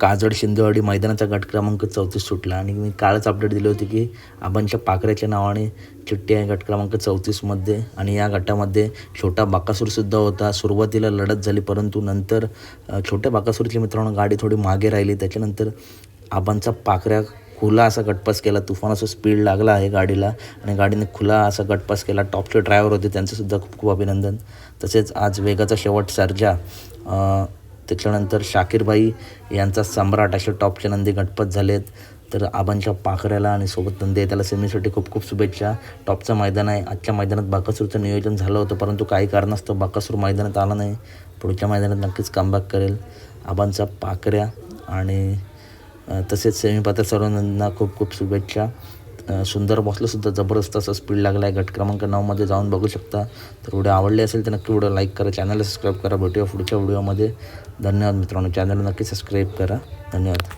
काजड शिंदेवाडी मैदानाचा गट क्रमांक चौतीस सुटला. आणि मी कालच अपडेट दिली होती की आबांच्या पाखऱ्याच्या नावाने चिठ्ठी आहे गट क्रमांक चौतीसमध्ये आणि या गटामध्ये छोटा बाकासूरसुद्धा होता. सुरुवातीला लढत झाली परंतु नंतर छोट्या बाकासूरच्या मित्रांनो गाडी थोडी मागे राहिली. त्याच्यानंतर आबांचा पाखऱ्या खुला असा गटपास केला. तुफान असं स्पीड लागला आहे गाडीला. आणि गाडीने खुला असा गटपास केला. टॉपचे ड्रायव्हर होते. त्यांचंसुद्धा खूप खूप अभिनंदन. तसेच आज वेगाचा शेवट सर्जा त्याच्यानंतर शाकीरबाई यांचा सम्राट असे टॉपचे नंदी गटपत झालेत. तर आबांच्या पाखऱ्याला आणि सोबत नंदी आहे त्याला सेमीसाठी खूप खूप शुभेच्छा. टॉपचं मैदान आहे. आजच्या मैदानात बाकासूरचं नियोजन झालं होतं परंतु काही कारणास्तव बाकासूर मैदानात आला नाही. पुढच्या मैदानात नक्कीच कमबॅक करेल. आबांचा पाखऱ्या आणि तसेच सेमीपात्र सर्वांना खूप खूप शुभेच्छा. सुंदर बॉसलासुद्धा जबरदस्त असा स्पीड लागला आहे गट क्रमांक नऊमध्ये जाऊन बघू शकता. तर व्हिडिओ आवडले असेल तर नक्की व्हिडिओ लाईक करा चॅनलला सबस्क्राईब करा. भेटूया पुढच्या व्हिडिओमध्ये धन्यवाद मित्रांनो. चॅनलला नक्की सबस्क्राईब करा. धन्यवाद.